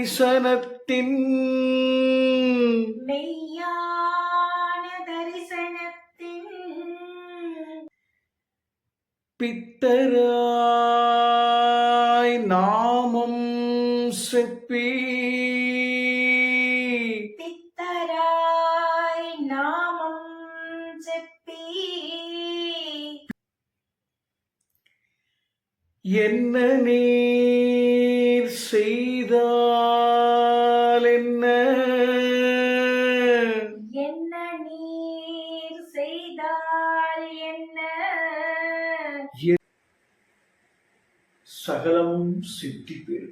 தரிசனத்தின் மெய்யான தரிசனத்தின் பித்தராய் நாமம் செப்பி. பித்தராய் நாமம் செப்பி. என்ன நீர் செய்தால் சகலமும் சித்தி பெறும்